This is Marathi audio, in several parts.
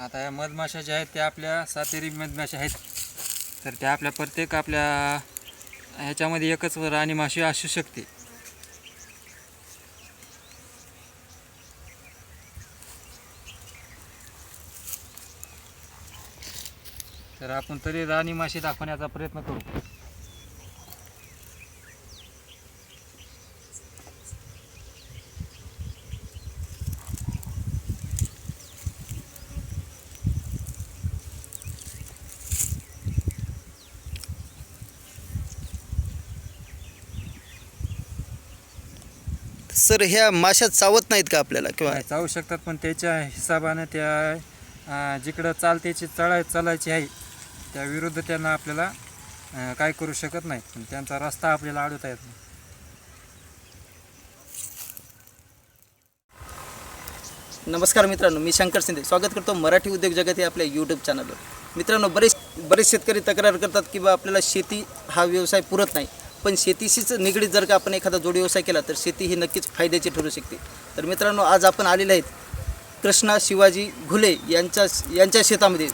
आता या मधमाशा ज्या आहेत त्या आपल्या सातेरी मधमाशा आहेत. तर त्या आपल्या प्रत्येक आपल्या ह्याच्यामध्ये एकच राणी माशी असू शकते. तर आपण तरी राणी माशी दाखवण्याचा प्रयत्न करू. सर ह्या माशा चावत नाहीत का आपल्याला? किंवा चावू शकतात पण त्याच्या हिशोबानं त्या अं, जिकडं चालतेची चढाय चालायची आहे त्या विरुद्ध त्यांना आपल्याला अं, काय करू शकत नाही पण त्यांचा रस्ता आपल्याला अडवता येत नाही. नमस्कार मित्रांनो मी शंकर शिंदे. स्वागत करतो मराठी उद्योग जगत या आपल्या यूट्यूब चॅनलवर मित्रांनो बरेच बरेच शेतकरी तक्रार करतात की बा आपल्याला शेती हा व्यवसाय पुरत नाही. पण शेतीशीच निगडीत जर का आपण एखादा जोडी व्यवसाय केला तर शेती ही नक्कीच फायद्याची ठरू शकते. तर मित्रांनो आज आपण आलेले आहेत कृष्णा शिवाजी घुले यांच्या यांच्या शेतामध्ये.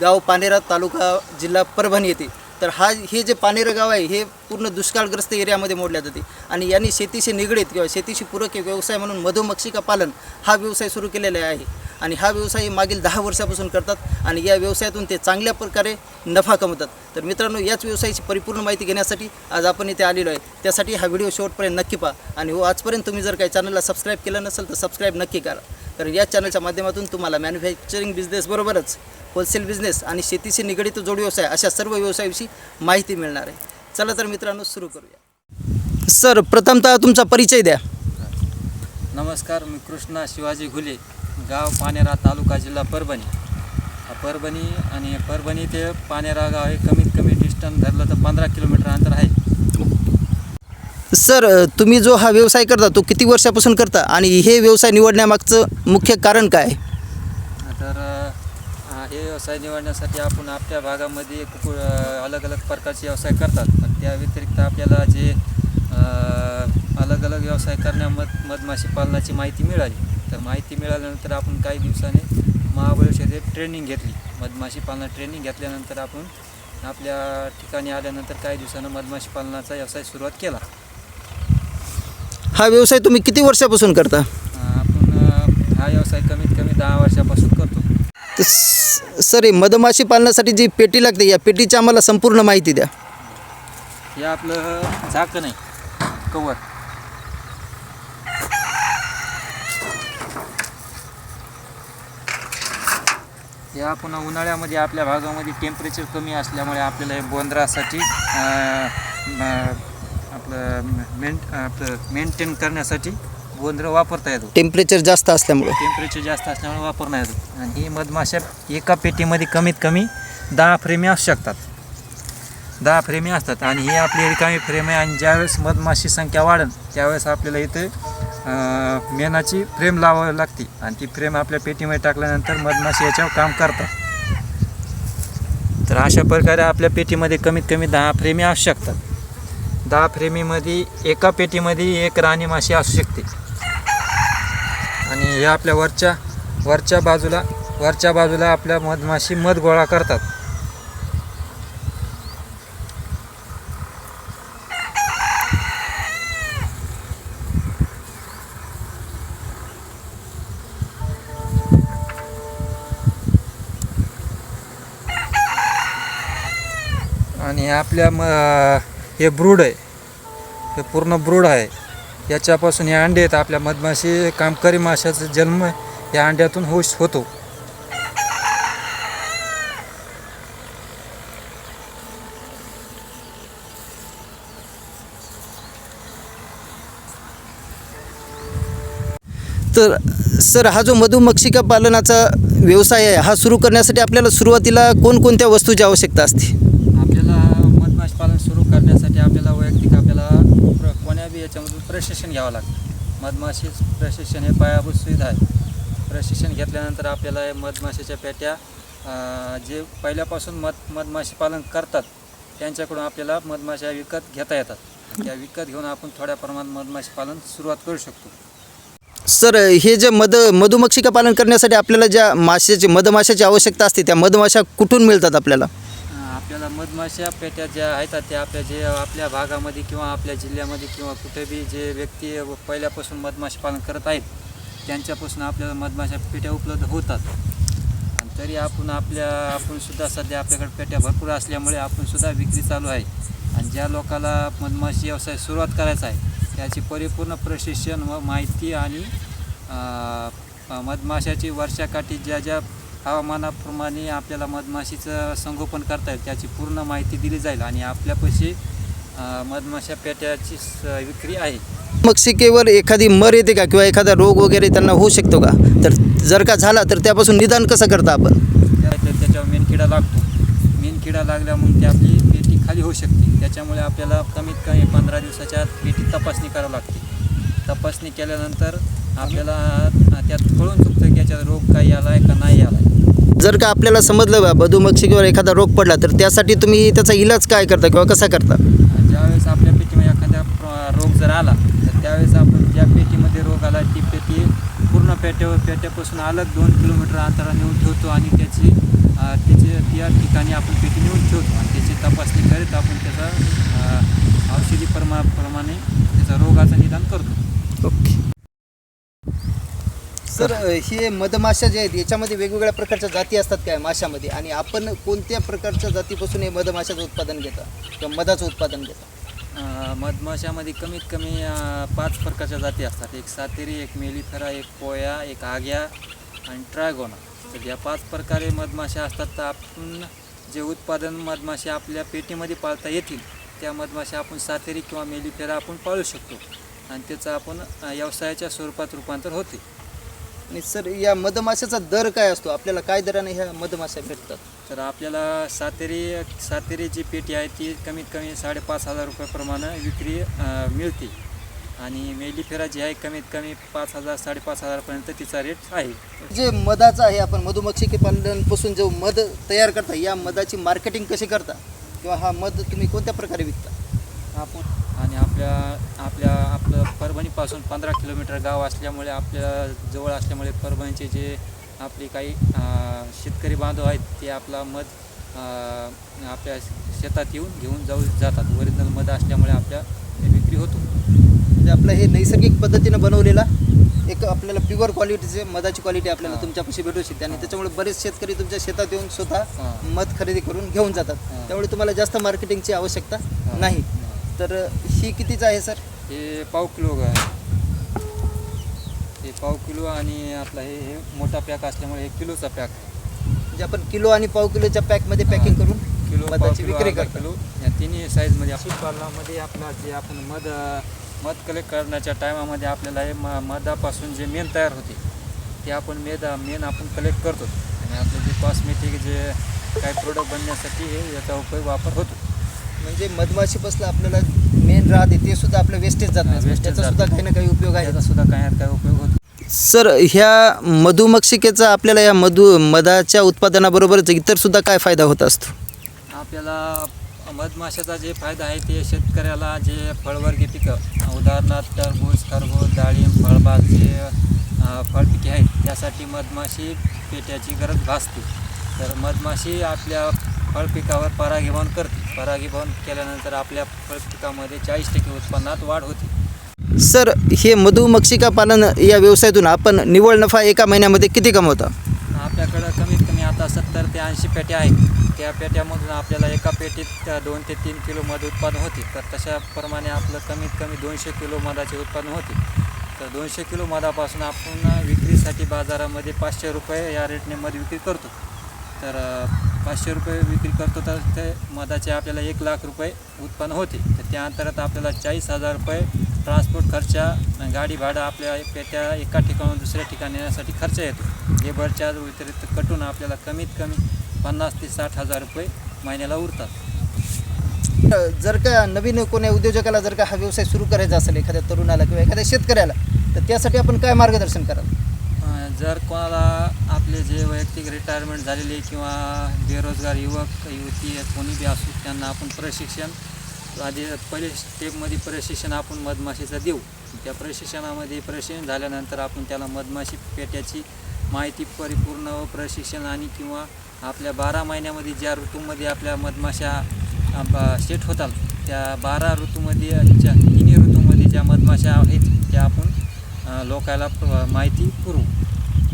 गाव पानेरा तालुका जिल्हा परभणी येते तर हा हे जे पानेरं गाव आहे हे पूर्ण दुष्काळग्रस्त एरियामध्ये मोडल्या जाते. आणि यांनी शेतीशी निगडीत किंवा शेतीशी पूरक व्यवसाय म्हणून मधुमक्षिका पालन हा व्यवसाय सुरू केलेला आहे. आणि हा व्यवसाय मागील दहा वर्षापासून करतात आणि या व्यवसायातून ते चांगल्या प्रकारे नफा कमवतात. तर मित्रांनो याच व्यवसायाची परिपूर्ण माहिती घेण्यासाठी आज आपण इथे आलेलो आहे. त्यासाठी हा व्हिडिओ शेवटपर्यंत नक्की पहा. आणि हो आजपर्यंत तुम्ही जर काही चॅनलला सबस्क्राईब केलं नसेल तर सबस्क्राईब नक्की करा. कारण या चॅनलच्या माध्यमातून तुम्हाला मॅन्युफॅक्चरिंग बिझनेसबरोबरच होलसेल बिझनेस आणि शेतीशी निगडीत जोड व्यवसाय अशा सर्व व्यवसायाविषयी माहिती मिळणार आहे. चला तर मित्रांनो सुरू करूया. सर प्रथमतः तुमचा परिचय द्या. नमस्कार मी कृष्णा शिवाजी घुले. गाव पानेरा तालुका जिल्हा परभणी. हा परभणी आणि परभणी ते पानेरा गाव हे कमीत कमी डिस्टन्स धरलं तर पंधरा किलोमीटर अंतर आहे. सर तुम्ही जो हा व्यवसाय करता तो किती वर्षापासून करता? आणि हे व्यवसाय निवडण्यामागचं मुख्य कारण काय? तर हे व्यवसाय निवडण्यासाठी आपण आपल्या भागामध्ये खूप अलग अलग प्रकारचे व्यवसाय करतात. पण त्या व्यतिरिक्त आपल्याला जे अलग अलग व्यवसाय करण्या मध मधमाशी पालनाची माहिती मिळाली. तर माहिती मिळाल्यानंतर आपण काही दिवसाने महाबळेश्वर ट्रेनिंग घेतली. मधमाशी पालना ट्रेनिंग घेतल्यानंतर आपण आपल्या ठिकाणी आल्यानंतर काही दिवसानं मधमाशी पालनाचा व्यवसाय सुरुवात केला. हा व्यवसाय तुम्ही किती वर्षापासून करता? आपण हा व्यवसाय कमीत कमी दहा वर्षापासून करतो. सर हे मधमाशी पालनासाठी जी पेटी लागते या पेटीची आम्हाला संपूर्ण माहिती द्या. हे आपलं झाकण आहे. कवर. हे आपण उन्हाळ्यामध्ये आपल्या भागामध्ये टेम्परेचर कमी असल्यामुळे आपल्याला हे बोंद्रासाठी आपलं मेन आपलं मेंटेन करण्यासाठी बोंद्र वापरता येतो टेम्परेचर जास्त असल्यामुळे. टेम्परेचर जास्त असल्यामुळे वापरण्यात येतो आणि ही मधमाशा एका पेटीमध्ये कमीत कमी दहा फ्रेमी असू शकतात. दहा फ्रेमी असतात आणि ही आपली रिकामी फ्रेम आहे आणि ज्यावेळेस मधमाशी संख्या वाढेल त्यावेळेस आपल्याला इथे मेणाची फ्रेम लावावी लागते. आणि ती फ्रेम आपल्या पेटीमध्ये टाकल्यानंतर मधमाशी याच्यावर काम करतात. तर अशा प्रकारे आपल्या पेटीमध्ये कमीत कमी दहा फ्रेमी असू शकतात. दहा फ्रेमीमध्ये एका पेटीमध्ये एक राणी माशी असू शकते. आणि हे आपल्या वरच्या वरच्या बाजूला वरच्या बाजूला आपल्या मधमाशी मध गोळा करतात. आणि आपल्या म हे ब्रूड आहे. हे पूर्ण ब्रूड आहे. याच्यापासून हे अंडे आहेत. आपल्या मधमाशी कामकरी माशाचा जन्म या अंड्यातून होऊ होतो. तर सर हा जो मधुमक्षिका पालनाचा व्यवसाय आहे हा सुरू करण्यासाठी आपल्याला सुरुवातीला कोणकोणत्या वस्तूची आवश्यकता असते आपल्याला मधमाशी पालन सुरू करण्यासाठी आपल्याला वैयक्तिक आपल्याला प्र कोण्या बी याच्यामधून प्रशिक्षण घ्यावं लागतं. मधमाशी प्रशिक्षण हे पायाभूत सुविधा आहे. प्रशिक्षण घेतल्यानंतर आपल्याला हे मधमाशीच्या पेट्या जे पहिल्यापासून मध मधमाशी पालन करतात त्यांच्याकडून आपल्याला मधमाशा विकत घेता येतात. त्या विकत घेऊन आपण थोड्या प्रमाणात मधमाशी पालन सुरुवात करू शकतो. सर हे जे मध मधुमक्षिका पालन करण्यासाठी आपल्याला ज्या माशाची मधमाशाची आवश्यकता असते त्या मधमाशा कुठून मिळतात आपल्याला? मधमाशा पेट्या ज्या आहेत त्या आपल्या जे आपल्या भागामध्ये किंवा आपल्या जिल्ह्यामध्ये किंवा कुठे बी जे व्यक्ती पहिल्यापासून मधमाशी पालन करत आहेत त्यांच्यापासून आपल्याला मधमाशा पेट्या उपलब्ध होतात. आणि तरी आपण आपल्या आपणसुद्धा सध्या आपल्याकडे पेट्या भरपूर असल्यामुळे आपणसुद्धा विक्री चालू आहे. आणि ज्या लोकाला मधमाशी व्यवसाय सुरुवात करायचा आहे त्याची परिपूर्ण प्रशिक्षण व माहिती आणि मधमाशाची वर्षाकाठी ज्या ज्या हवामानाप्रमाणे आपल्याला मधमाशीचं संगोपन करता येईल त्याची पूर्ण माहिती दिली जाईल आणि आपल्यापाशी मधमाशा पेट्याची स- विक्री आहे. मक्षिकेवर एखादी मर येते का किंवा एखादा रोग वगैरे त्यांना होऊ शकतो का? तर जर का झाला तर त्यापासून निदान कसं करता आपण? त्या- त्या- त्याच्यावर मेनकिडा लागतो. मेनकिडा लागल्या मग ती आपली पेटी खाली होऊ शकते. त्याच्यामुळे आपल्याला कमीत कमी पंधरा दिवसाच्या आत पेटी तपासणी करावी लागते. तपासणी केल्यानंतर आपल्याला त्यात कळून चुकतं की याच्यात रोग काही आला आहे का नाही आला आहे जर का आपल्याला समजलं बा मधुमक्षिकेवर एखादा रोग पडला तर त्यासाठी तुम्ही त्याचा इलाज काय करता किंवा कसा करता? ज्यावेळेस आपल्या पेटीमध्ये एखादा प्र- रोग जर आला तर त्यावेळेस आपण ज्या पेटीमध्ये रोग आला ती पेटी पूर्ण पेट्यावर पेट्यापासून अलग दोन किलोमीटर अंतरा नेऊन ठेवतो आणि त्याची अं, त्याची त्या ठिकाणी आपण पेटी नेऊन ठेवतो आणि त्याची तपासणी करीत आपण त्याचा अं, औषधी परमा प्रमाणे त्याचा रोगाचं निदान करतो. ओके. सर हे मधमाशा जे आहेत याच्यामध्ये वेगवेगळ्या प्रकारच्या जाती असतात काय माशामध्ये? आणि आपण कोणत्या प्रकारच्या जातीपासून हे मधमाशाचं उत्पादन घेता? किंवा मधाचं उत्पादन घेता? अं, मधमाशामध्ये कमीत कमी पाच प्रकारच्या जाती असतात. एक सातेरी एक मेलीफेरा एक पोया एक आग्या आणि ट्रायगोना. तर या पाच प्रकारे मधमाशा असतात. तर आपण जे उत्पादन मधमाशा आपल्या पेटीमध्ये पाळता येतील त्या मधमाशा आपण सातेरी किंवा मेलीफेरा आपण पाळू शकतो. आणि त्याचं आपण व्यवसायाच्या स्वरूपात रूपांतर होते. आणि सर या मधमाशाचा दर काय असतो? आपल्याला काय दराने ह्या मधमाशा भेटतात? तर आपल्याला सातेरी सातेरी जी पेटी आहे ती कमीत कमी साडेपाच हजार रुपयाप्रमाणे विक्री अं, मिळते. आणि मेलिफेरा जी आहे कमीत कमी पाच हजार साडेपाच हजारपर्यंत तिचा रेट आहे. जे मधाचं आहे आपण मधुमक्षिके पालनपासून जो मध तयार करता या मधाची मार्केटिंग कशी करता? किंवा हा मध तुम्ही कोणत्या प्रकारे विकता? आपण आपल्या आपल्या आपलं परभणीपासून पंधरा किलोमीटर गाव असल्यामुळे आपल्या जवळ असल्यामुळे परभणीचे जे आपले काही शेतकरी बांधव आहेत ते आपला मध आपल्या शेतात येऊन घेऊन जाऊ जातात ओरिजिनल मध असल्यामुळे आपल्या विक्री होतो म्हणजे आपलं हे नैसर्गिक पद्धतीनं बनवलेला एक आपल्याला प्युअर क्वालिटीचे मधाची क्वालिटी आपल्याला. तुमच्यापाशी भेटू शकते आणि त्याच्यामुळे बरेच शेतकरी तुमच्या शेतात येऊन स्वतः. मध खरेदी करून घेऊन जातात. त्यामुळे तुम्हाला जास्त मार्केटिंगची आवश्यकता. नाही तर ही कितीचं आहे सर? हे पाव किलो आहे. हे पाव किलो आणि आपला हे हे मोठा पॅक असल्यामुळे हे किलोचा पॅक म्हणजे आपण किलो आणि पाव किलोच्या पॅकमध्ये पॅकिंग करून किलो पाव मधाची किलो विक्री अर्धा करता. किलो या तिन्ही साईजमध्ये आपण पालनामध्ये आपला जे आपण मध मध कलेक्ट करण्याच्या टायमामध्ये आपल्याला हे म मधापासून जे मेन तयार होते ते आपण मेद मेन आपण कलेक्ट करतो. आणि आपले जे कॉस्मेटिक जे काही प्रोडक्ट बनण्यासाठी हे याचा उपयोग वापर होतो. म्हणजे मधमाशीपासून आपल्याला मेन राहते ते सुद्धा आपलं वेस्टेज जात हां, नाही wastage त्याचा सुद्धा काही ना काही उपयोग आहे. त्याचा सुद्धा काही ना काही उपयोग होतो. सर ह्या मधुमक्षिकेचा आपल्याला या मधु मधाच्या उत्पादनाबरोबरच इतर सुद्धा काय फायदा होत असतो? आपल्याला मधमाशाचा जे फायदा आहे ते शेतकऱ्याला जे फळवर्गीय पिकं उदाहरणार्थ टरबूज खरबूज डाळिंब फळबाग जे फळपिके आहेत त्यासाठी मधमाशी पेट्याची गरज भासते. तर मधमाशी आपल्या फळपिकावर परागीभवन करते. परागीभवन केल्यानंतर आपल्या फळपिकामध्ये चाळीस टक्के उत्पन्नात वाढ होते. सर हे मधुमक्षिका पालन या व्यवसायातून आपण निव्वळ नफा एका महिन्यामध्ये किती कमवता? आपल्याकडं कमीत कमी आता सत्तर ते ऐंशी पेट्या आहेत. त्या पेट्यामधून आपल्याला एका पेटीत दोन ते तीन किलो मध उत्पादन होते. तर तशाप्रमाणे आपलं कमीत कमी दोनशे किलो मधाचे उत्पादन होते. तर दोनशे किलो मधापासून आपण विक्रीसाठी बाजारामध्ये पाचशे रुपये या रेटने मध विक्री करतो. तर पाचशे रुपये विक्री करतो तर ते मधाचे आपल्याला एक लाख रुपये उत्पन्न होते. तर त्या अंतरात आपल्याला चाळीस हजार रुपये ट्रान्सपोर्ट खर्च गाडी भाडं आपल्या पेट्या एका ठिकाणून दुसऱ्या ठिकाणी येण्यासाठी खर्च येतो. लेबर चार्ज व्यतिरिक्त कटून आपल्याला कमीत कमी पन्नास ते साठ हजार रुपये महिन्याला उरतात. जर का नवीन कोणी उद्योजकाला जर का हा व्यवसाय सुरू करायचा असेल एखाद्या तरुणाला किंवा एखाद्या शेतकऱ्याला तर त्यासाठी आपण काय मार्गदर्शन कराल? जर कोणाला आपले जे वैयक्तिक रिटायरमेंट झालेले किंवा बेरोजगार युवक युवती कोणी बी असू त्यांना आपण प्रशिक्षण आधी पहिले स्टेपमध्ये प्रशिक्षण आपण मधमाशीचं देऊ. त्या प्रशिक्षणामध्ये प्रशिक्षण झाल्यानंतर आपण त्याला मधमाशी पेट्याची माहिती परिपूर्ण व प्रशिक्षण आणि किंवा आपल्या बारा महिन्यामध्ये ज्या ऋतूमध्ये आपल्या मधमाशा सेट होतात त्या बारा ऋतूमध्ये ज्या तिन्ही ऋतूमध्ये ज्या मधमाशा आहेत त्या आपण लोकायला माहिती पुरवू.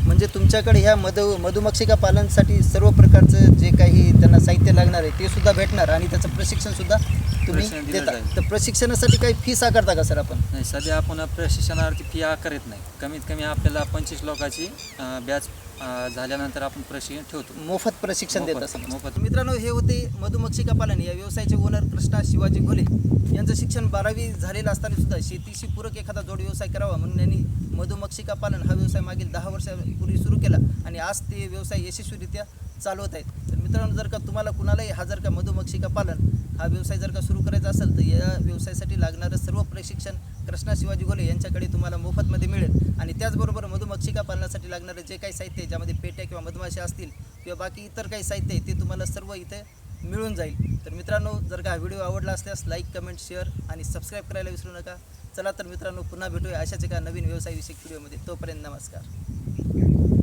म्हणजे तुमच्याकडे ह्या मधु मधुमक्षिका पालनसाठी सर्व प्रकारचं जे काही त्यांना साहित्य लागणार आहे ते सुद्धा भेटणार आणि त्याचं प्रशिक्षण सुद्धा तुम्ही प्रशिक्षण दिलं देता. जाईल. तर प्रशिक्षणासाठी काही फीस आकारता का सर आपण? नाही सध्या आपण प्रशिक्षणावरती फी आकारत नाही. कमीत कमी आपल्याला पंचवीस लोकांची बॅच झाल्यानंतर आपण प्रशिक्षण ठेवतो. मोफत प्रशिक्षण देत मोफत- असं मोफत. मित्रांनो हे होते मधुमक्षिका पालन या व्यवसायाचे ओनर कृष्णा शिवाजी घोले. यांचं शिक्षण बारावी झालेलं असताना सुद्धा शेतीशी पूरक एखादा जोड व्यवसाय करावा म्हणून यांनी मधुमक्षिका पालन हा व्यवसाय मागील दहा वर्षापूर्वी सुरू केला. आणि आज ते व्यवसाय यशस्वीरित्या चालवत आहेत. तर मित्रांनो जर का तुम्हाला कुणालाही हा जर का मधुमक्षिका पालन हा व्यवसाय जर का सुरू करायचा असेल तर या व्यवसायासाठी लागणारं सर्व प्रशिक्षण कृष्णा शिवाजी घोले यांच्याकडे तुम्हाला मोफतमध्ये मिळेल. आणि त्याचबरोबर मधुमक्षिका पालनासाठी लागणारं जे काही साहित्य आहे ज्यामध्ये पेट्या किंवा मधमाशा असतील किंवा बाकी इतर काही साहित्य आहे ते तुम्हाला सर्व इथे मिळून जाईल. तर मित्रांनो जर का हा व्हिडिओ आवडला असल्यास लाईक कमेंट शेअर आणि सबस्क्राईब करायला विसरू नका. चला तर मित्रांनो पुन्हा भेटूया अशाच एका नवीन व्यवसायविषयक व्हिडिओमध्ये. तोपर्यंत नमस्कार.